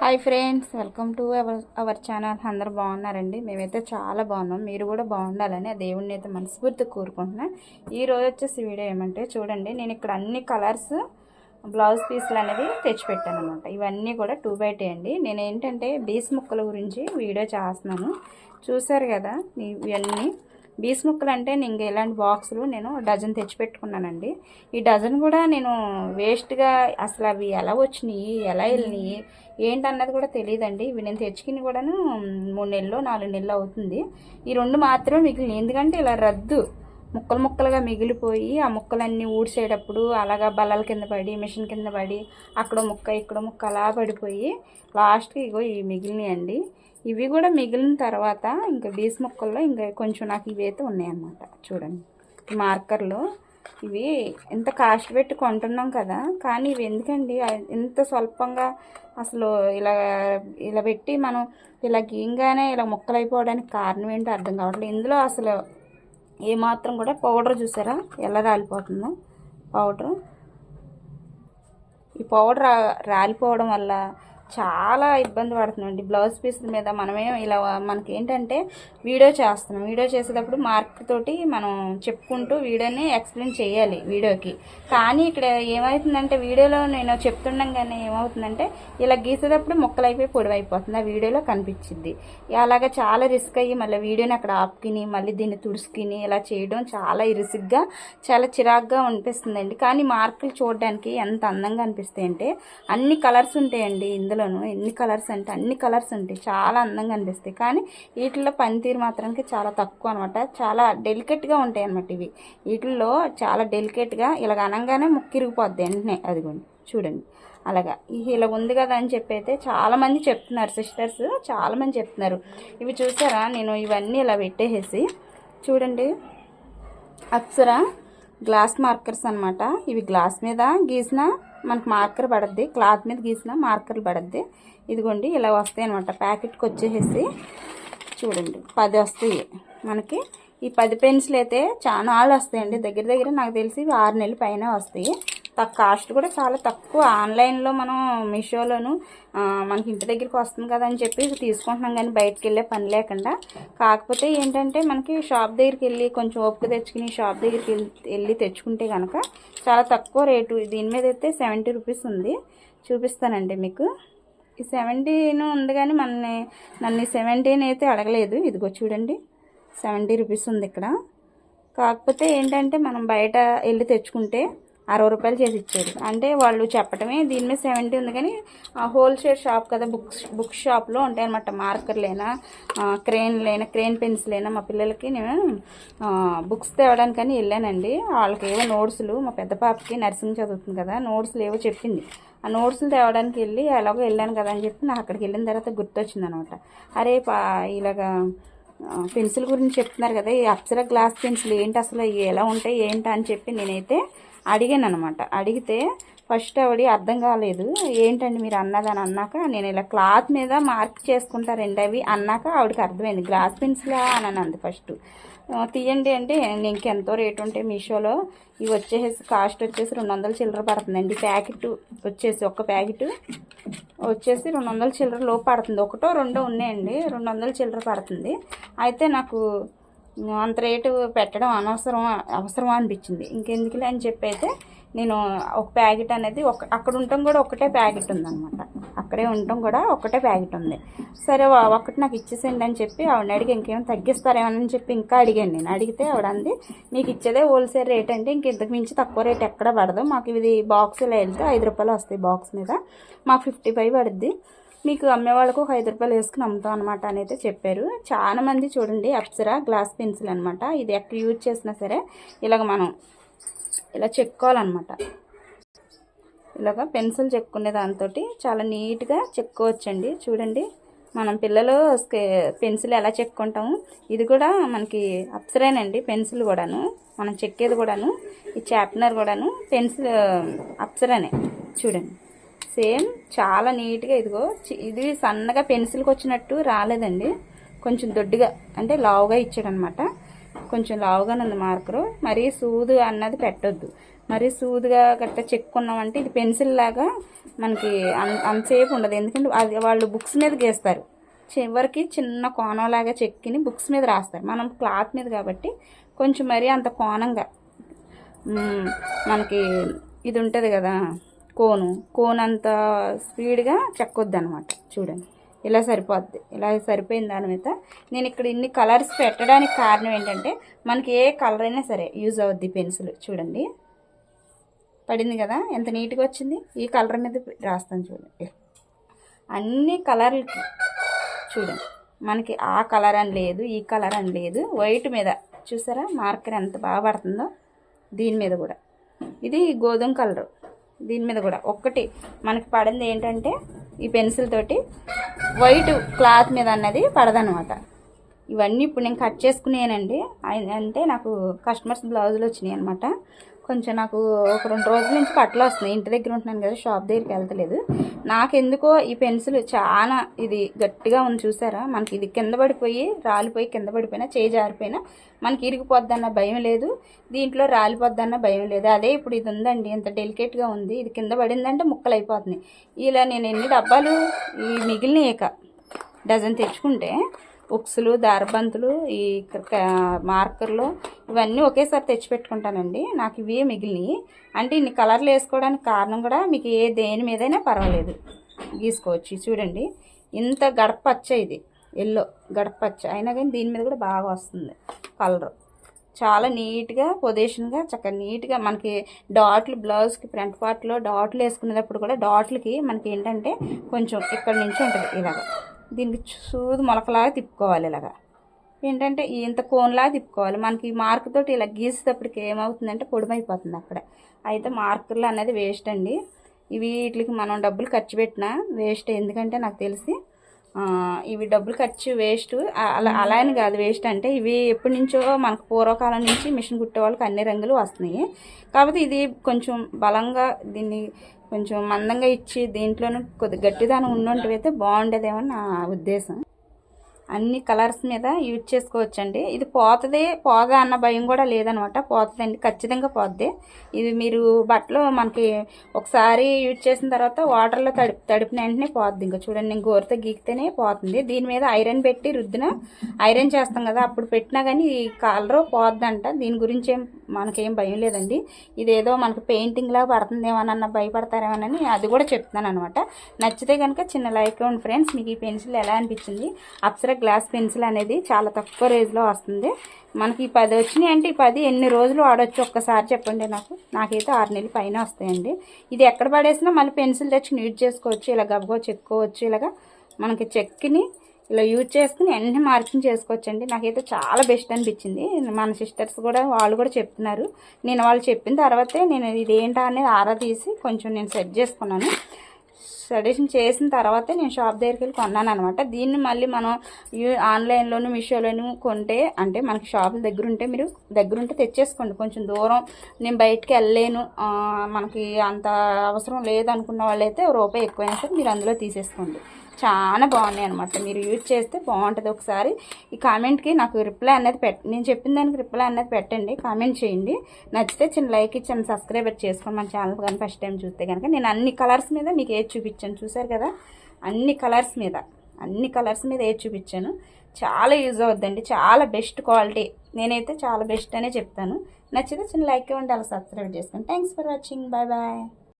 Hi friends welcome to our our channel. అందరు బాగున్నారండి? మేమైతే చాలా బాగున్నాం. మీరు కూడా బాగుండాలని దేవుడిని అయితే మనస్ఫూర్తి కోరుకుంటున్నా. ఈ రోజు వచ్చేసి వీడియో ఏమంటే చూడండి నేను ఇక్కడ అన్ని కలర్స్ బ్లౌజ్ పీసులు అనేది తెచ్చిపెట్టాను అనమాట ఇవన్నీ కూడా టూ బై టూ అండి. నేను ఏంటంటే బీస్ ముక్కల గురించి వీడియో చేస్తున్నాను. చూసారు కదా ఇవన్నీ? బీస్ ముక్కలు అంటే నేను ఇలాంటి బాక్సులు నేను డజన్ తెచ్చిపెట్టుకున్నానండి. ఈ డజన్ కూడా నేను వేస్ట్గా అసలు అవి ఎలా వచ్చినాయి ఎలా వెళ్ళినాయి ఏంటన్నది కూడా తెలియదండి. ఇవి నేను తెచ్చుకుని కూడాను మూడు నెలలు నాలుగు నెలలు అవుతుంది. ఈ రెండు మాత్రమే మిగిలినాయి. ఎందుకంటే ఇలా రద్దు ముక్కలు ముక్కలుగా మిగిలిపోయి ఆ ముక్కలన్నీ ఊడ్చేటప్పుడు అలాగా బల్లల కింద పడి మిషన్ కింద పడి అక్కడ ముక్క ఇక్కడ ముక్క అలా పడిపోయి లాస్ట్కి ఇగో ఇవి మిగిలినాయండి. ఇవి కూడా మిగిలిన తర్వాత ఇంకా బీస్ ముక్కల్లో ఇంకా కొంచెం నాకు ఇవి అయితే ఉన్నాయన్నమాట. చూడండి. మార్కర్లు ఇవి ఎంత కాస్ట్ పెట్టి కొంటున్నాం కదా కానీ ఇవి ఎందుకండి? ఎంత స్వల్పంగా అసలు ఇలా ఇలా పెట్టి మనం ఇలా గీయంగానే ఇలా ముక్కలు అయిపోవడానికి కారణం ఏంటో అర్థం కావట్లేదు. ఇందులో అసలు ఏమాత్రం కూడా పౌడర్ చూసారా? ఎలా రాలిపోతుందో పౌడర్. ఈ పౌడర్ రాలిపోవడం వల్ల చాలా ఇబ్బంది పడుతుందండి బ్లౌజ్ పీసుల మీద మనమే ఇలా మనకి ఏంటంటే వీడియో చేస్తున్నాం. వీడియో చేసేటప్పుడు మార్క్ తోటి మనం చెప్పుకుంటూ వీడియోని ఎక్స్ప్లెయిన్ చేయాలి వీడియోకి. కానీ ఇక్కడ ఏమవుతుందంటే వీడియోలో నేను చెప్తుండగానే ఏమవుతుందంటే ఇలా గీసేటప్పుడు మొక్కలు అయిపోయి పొడివైపోతుంది. ఆ వీడియోలో కనిపించింది అలాగా చాలా రిస్క్ అయ్యి మళ్ళీ వీడియోని అక్కడ ఆపుకుని మళ్ళీ దీన్ని తుడుచుకుని ఇలా చేయడం చాలా ఇరుసిగ్గా చాలా చిరాగ్గా అనిపిస్తుందండి. కానీ మార్కులు చూడడానికి ఎంత అందంగా అనిపిస్తాయి అంటే అన్ని కలర్స్ ఉంటాయండి. ఇందులో ఇందులోను ఎన్ని కలర్స్ అంటే అన్ని కలర్స్ ఉంటాయి. చాలా అందంగా అనిపిస్తాయి. కానీ వీటిల్లో పనితీరు మాత్రానికి చాలా తక్కువ అనమాట చాలా డెలికేట్గా ఉంటాయి అనమాట ఇవి. వీటిల్లో చాలా డెలికేట్గా ఇలాగ అనగానే ముక్కిరిగిపోద్ది వెంటనే. అదిగోండి చూడండి. అలాగా ఇలా ఉంది కదా అని చెప్పి అయితే చాలామంది చెప్తున్నారు. సిస్టర్స్ చాలామంది చెప్తున్నారు. ఇవి చూసారా? నేను ఇవన్నీ ఇలా పెట్టేసేసి చూడండి. అప్సరా గ్లాస్ మార్కర్స్ అనమాట ఇవి గ్లాస్ మీద గీసిన మనకు మార్కర్ పడద్ది. క్లాత్ మీద గీసిన మార్కర్లు పడద్ది. ఇదిగోండి ఇలా వస్తాయి అనమాట ప్యాకెట్కి వచ్చేసేసి చూడండి. పది వస్తాయి. మనకి ఈ పది పెన్సిల్ అయితే చాలా ఆళ్ళు వస్తాయండి. దగ్గర దగ్గర నాకు తెలిసి ఆరు నెలల పైన వస్తాయి. కాస్ట్ కూడా చాలా తక్కువ. ఆన్లైన్లో మనం మీషోలోను మనకి ఇంటి దగ్గరికి వస్తుంది కదా అని చెప్పి తీసుకుంటున్నాం కానీ బయటకు వెళ్ళే పని లేకుండా. కాకపోతే ఏంటంటే మనకి షాప్ దగ్గరికి వెళ్ళి కొంచెం ఓపిక తెచ్చుకుని షాప్ దగ్గరికి వెళ్ళి తెచ్చుకుంటే కనుక చాలా తక్కువ రేటు. దీని మీద అయితే సెవెంటీ రూపీస్ ఉంది. చూపిస్తానండి మీకు. ఈ సెవెంటీన్ ఉంది కానీ మన నన్ను సెవెంటీన్ అయితే అడగలేదు. ఇదిగో చూడండి. సెవెంటీ రూపీస్ ఉంది ఇక్కడ. కాకపోతే ఏంటంటే మనం బయట వెళ్ళి తెచ్చుకుంటే అరవై రూపాయలు చేసి ఇచ్చారు. అంటే వాళ్ళు చెప్పటమే దీని మీద సెవెంటీ ఉంది కానీ హోల్సేల్ షాప్ కదా బుక్స్ బుక్ షాప్లో ఉంటాయి అనమాట మార్కర్లైనా క్రెయిన్ లేనా పెన్సిలైనా. మా పిల్లలకి నేను బుక్స్ తేవడానికని వెళ్ళానండి. వాళ్ళకి ఏవో నోట్స్లు మా పెద్ద పాపకి నర్సింగ్ చదువుతుంది కదా నోట్స్లు ఏవో చెప్పింది. ఆ నోట్స్లు తేవడానికి వెళ్ళి ఎలాగో వెళ్ళాను కదా అని చెప్పి నాకు అక్కడికి వెళ్ళిన తర్వాత గుర్తొచ్చింది అనమాట అరే పా ఇలాగా పెన్సిల్ గురించి చెప్తున్నారు కదా ఈ అప్సర గ్లాస్ పెన్సిల్ ఏంటి అసలు ఎలా ఉంటాయి ఏంటి అని చెప్పి నేనైతే అడిగాను అనమాట అడిగితే ఫస్ట్ ఆవిడ అర్థం కాలేదు ఏంటండి మీరు అన్నదని అన్నాక నేను ఇలా క్లాత్ మీద మార్క్ చేసుకుంటారండి అవి అన్నాక ఆవిడకి అర్థమైంది గ్లాస్ పెన్సిలా? అని అంది ఫస్ట్. తీయండి అంటే ఇంకెంతో రేటు ఉంటే మీషోలో. ఇవి వచ్చేసి కాస్ట్ వచ్చేసి రెండు వందల చిల్లర పడుతుందండి. ప్యాకెట్ వచ్చేసి ఒక ప్యాకెట్ వచ్చేసి రెండు వందల చిల్లర లోపు పడుతుంది. ఒకటో రెండో ఉన్నాయండి రెండు వందల చిల్లర పడుతుంది. అయితే నాకు అంత రేటు పెట్టడం అనవసరం అవసరం అనిపించింది. ఇంకెందుకులే అని చెప్పి అయితే నేను ఒక ప్యాకెట్ అనేది ఒక అక్కడ ఉండటం కూడా ఒకటే ప్యాకెట్ ఉందన్నమాట. అక్కడే ఉండటం కూడా ఒకటే ప్యాకెట్ ఉంది. సరే ఒకటి నాకు ఇచ్చేసేయండి అని చెప్పి ఆవిడని అడిగి ఇంకేమో తగ్గిస్తారేమని చెప్పి ఇంకా అడిగాను నేను. అడిగితే ఆవిడ అంది మీకు ఇచ్చేదే హోల్సేల్ రేట్ అంటే ఇంక ఇంతకు మించి తక్కువ రేట్ ఎక్కడ పడదు. మాకు ఇది బాక్స్లో వెళ్తే ఐదు రూపాయలు వస్తాయి బాక్స్ మీద. మాకు ఫిఫ్టీ ఫైవ్ పడుద్ది. మీకు అమ్మే వాళ్ళకు ఒక ఐదు రూపాయలు వేసుకుని అమ్ముతాం అనమాట అని అయితే చెప్పారు. చాలా మంది చూడండి అప్సరా గ్లాస్ పెన్సిల్ అనమాట ఇది ఎక్కడ యూజ్ చేసినా సరే ఇలాగ మనం ఇలా చెక్కోవాలన్నమాట. ఇలాగ పెన్సిల్ చెక్కునే దాంతో చాలా నీట్గా చెక్కోవచ్చండి. చూడండి మనం పిల్లలు పెన్సిల్ ఎలా చెక్కుంటాము ఇది కూడా మనకి అప్సరేనండి పెన్సిల్ కూడాను. మనం చెక్కేది కూడాను ఈ చాప్నర్ కూడాను పెన్సిల్ అప్సరానే. చూడండి సేమ్ చాలా నీట్గా ఇదిగో ఇది సన్నగా పెన్సిల్కి వచ్చినట్టు రాలేదండి. కొంచెం దొడ్డుగా అంటే లావుగా ఇచ్చాడనమాట. కొంచెం లావుగానే ఉంది మార్కరు. మరీ సూదు అన్నది పెట్టొద్దు. మరీ సూదిగా గట్ట చెక్కున్నామంటే ఇది పెన్సిల్ లాగా మనకి అంత అంతసేపు ఉండదు. ఎందుకంటే అది వాళ్ళు బుక్స్ మీద గీస్తారు. చివరికి చిన్న కోణంలాగా చెక్కిని బుక్స్ మీద రాస్తారు. మనం క్లాత్ మీద కాబట్టి కొంచెం మరీ అంత కోణంగా మనకి ఇది ఉంటుంది కదా కోను. కోన్ అంత స్పీడ్గా చెక్కొద్ది అనమాట చూడండి. ఇలా సరిపోద్ది. ఇలా సరిపోయిన దాని మీద నేను ఇక్కడ ఇన్ని కలర్స్ పెట్టడానికి కారణం ఏంటంటే మనకి ఏ కలర్ అయినా సరే యూజ్ అవుద్ది పెన్సిల్. చూడండి. పడింది కదా? ఎంత నీట్గా వచ్చింది? ఈ కలర్ మీద రాస్తాను చూడండి అన్ని కలర్లకి చూడండి. మనకి ఆ కలర్ అని లేదు ఈ కలర్ అని లేదు. వైట్ మీద చూసారా? మార్కర్ ఎంత బాగా పడుతుందో? దీని మీద కూడా. ఇది గోధుమ కలర్. దీని మీద కూడా. ఒక్కటి మనకి పడింది ఏంటంటే ఈ పెన్సిల్ తోటి వైట్ క్లాత్ మీద అన్నది పడదనమాట ఇవన్నీ ఇప్పుడు నేను కట్ చేసుకునేనండి. అంటే నాకు కస్టమర్స్ బ్లౌజులు వచ్చినాయి అనమాట కొంచెం నాకు ఒక రెండు రోజుల నుంచి కట్టలు వస్తున్నాయి. ఇంటి దగ్గర ఉంటున్నాను కదా షాప్ దగ్గరికి వెళ్తలేదు. నాకెందుకో ఈ పెన్సిల్ చాలా ఇది గట్టిగా ఉంది చూసారా? మనకి ఇది కింద పడిపోయి రాలిపోయి కింద పడిపోయినా చేయి జారిపోయినా మనకి ఇరిగిపోద్దన్న భయం లేదు. దీంట్లో రాలిపోద్దన్న భయం లేదు. అదే ఇప్పుడు ఇది ఉందండి ఇంత డెలికేట్గా ఉంది. ఇది కింద పడిందంటే ముక్కలు అయిపోతున్నాయి ఇలా నేను ఎన్ని డబ్బాలు ఈ మిగిలిన ఇక డజన్ తెచ్చుకుంటే బుక్స్లు దారబంతులు ఈ క- మార్కర్లు ఇవన్నీ ఒకేసారి తెచ్చి పెట్టుకుంటానండి నాకు ఇవే మిగిలినవి అంటే ఇన్ని కలర్లు వేసుకోవడానికి కారణం కూడా మీకు ఏ దేని మీదైనా పర్వాలేదు. గీసుకోవచ్చు. చూడండి. ఇంత గడపచ్చ ఇది. ఎల్లో గడపచ్చ. అయినా కానీ దీని మీద కూడా బాగా వస్తుంది కలర్. చాలా నీట్గా పొజిషన్గా చక్కగా నీట్గా మనకి డాట్లు బ్లౌజ్కి ఫ్రంట్ పార్ట్లో డాట్లు వేసుకునేటప్పుడు కూడా డాట్లకి మనకి ఏంటంటే కొంచెం ఇక్కడ నుంచి ఉంటుంది ఇలాగ. దీనికి సూది మొలకలాగా తిప్పుకోవాలి ఇలాగా. ఏంటంటే ఇంత కోన్లాగా తిప్పుకోవాలి. మనకి మార్క్ తోటి ఇలా గీసేటప్పటికి ఏమవుతుందంటే పొడిమైపోతుంది అక్కడ. అయితే మార్కర్లు అనేది వేస్ట్ అండి. ఇవి వీటికి మనం డబ్బులు ఖర్చు పెట్టినా వేస్ట్. ఎందుకంటే నాకు తెలిసి ఇవి డబ్బులు ఖర్చు వేస్ట్. అలా అలా అని కాదు వేస్ట్ అంటే ఇవి ఎప్పటి నుంచో మనకు పూర్వకాలం నుంచి మిషన్ కుట్టే వాళ్ళకి అన్ని రంగులు వస్తున్నాయి. కాకపోతే ఇది కొంచెం బలంగా దీన్ని కొంచెం మందంగా ఇచ్చి దీంట్లోనూ కొద్ది గట్టిదనం ఉన్నటువంటివి బాగుండేదేమో నా ఉద్దేశం. అన్ని కలర్స్ మీద యూజ్ చేసుకోవచ్చండి. ఇది పోతుంది పోదా అన్న భయం కూడా లేదనమాట. పోతుందండి ఖచ్చితంగా పోద్ది. ఇది మీరు బట్టలు మనకి ఒకసారి యూజ్ చేసిన తర్వాత వాటర్లో తడిపి తడిపిన వెంటనే పోద్ది. ఇంకా చూడండి నేను గోరుతో గీకితేనే పోతుంది. దీని మీద ఐరన్ పెట్టి రుద్దిన ఐరన్ చేస్తాం కదా అప్పుడు పెట్టినా కానీ ఈ కలర్ పోద్దంట. దీని గురించి ఏం మనకేం భయం లేదండి. ఇదేదో మనకి పెయింటింగ్లా లాగా పడుతుందేమోనన్న భయపడతారేమోనని అది కూడా చెప్తున్నాను అనమాట నచ్చితే కనుక చిన్న లైక్ ఇవ్వండి ఫ్రెండ్స్. మీకు ఈ పెన్సిల్ ఎలా అనిపించింది? అప్సర గ్లాస్ పెన్సిల్ అనేది చాలా తక్కువ రేజ్లో వస్తుంది. మనకి ఈ పది వచ్చినాయి అంటే ఈ పది ఎన్ని రోజులు వాడవచ్చు ఒక్కసారి చెప్పండి నాకు. నాకైతే ఆరు నెలలు పైన వస్తాయండి. ఇది ఎక్కడ పడేసినా మళ్ళీ పెన్సిల్ తెచ్చుకుని యూజ్ చేసుకోవచ్చు. ఇలా గబ్బో చెక్కుకోవచ్చు ఇలాగా మనకి చెక్కిని ఇలా యూజ్ చేసుకుని అన్ని మార్కింగ్ చేసుకోవచ్చండి. నాకైతే చాలా బెస్ట్ అనిపించింది. మన సిస్టర్స్ కూడా వాళ్ళు కూడా చెప్తున్నారు. నేను వాళ్ళు చెప్పిన తర్వాతే నేను ఇది అనేది ఆరా తీసి కొంచెం నేను సెట్ చేసుకున్నాను. సజెషన్ చేసిన తర్వాతే నేను షాప్ దగ్గరికి వెళ్ళి కొన్నాను అనమాట దీన్ని మళ్ళీ మనం యూ- ఆన్లైన్లోను మీషోలోను కొంటే అంటే మనకి షాపుల దగ్గర ఉంటే మీరు దగ్గర ఉంటే తెచ్చేసుకోండి. కొంచెం దూరం నేను బయటికి వెళ్ళలేను. మనకి అంత అవసరం లేదనుకున్న వాళ్ళైతే రూపాయి ఎక్కువైనా సరే మీరు అందులో తీసేసుకోండి. చాలా బాగున్నాయి అనమాట మీరు యూజ్ చేస్తే బాగుంటుంది ఒకసారి. ఈ కామెంట్కి నాకు రిప్లై అనేది పెట్ నేను చెప్పిన దానికి రిప్లై అనేది పెట్టండి. కామెంట్ చేయండి. నచ్చితే చిన్న లైక్ ఇచ్చాను సబ్స్క్రైబర్ చేసుకోండి. మన ఛానల్ కానీ ఫస్ట్ టైం చూస్తే కనుక. నేను అన్ని కలర్స్ మీద మీకు ఏది చూపించాను చూసారు కదా? అన్ని కలర్స్ మీద అన్ని కలర్స్ మీద ఏది చూపించాను? చాలా యూజ్ అవుద్దండి. చాలా బెస్ట్ క్వాలిటీ నేనైతే చాలా బెస్ట్ అనే చెప్తాను. నచ్చితే చిన్న లైక్ ఇవ్వండి. అలా సబ్స్క్రైబ్ చేసుకోండి thanks for watching bye bye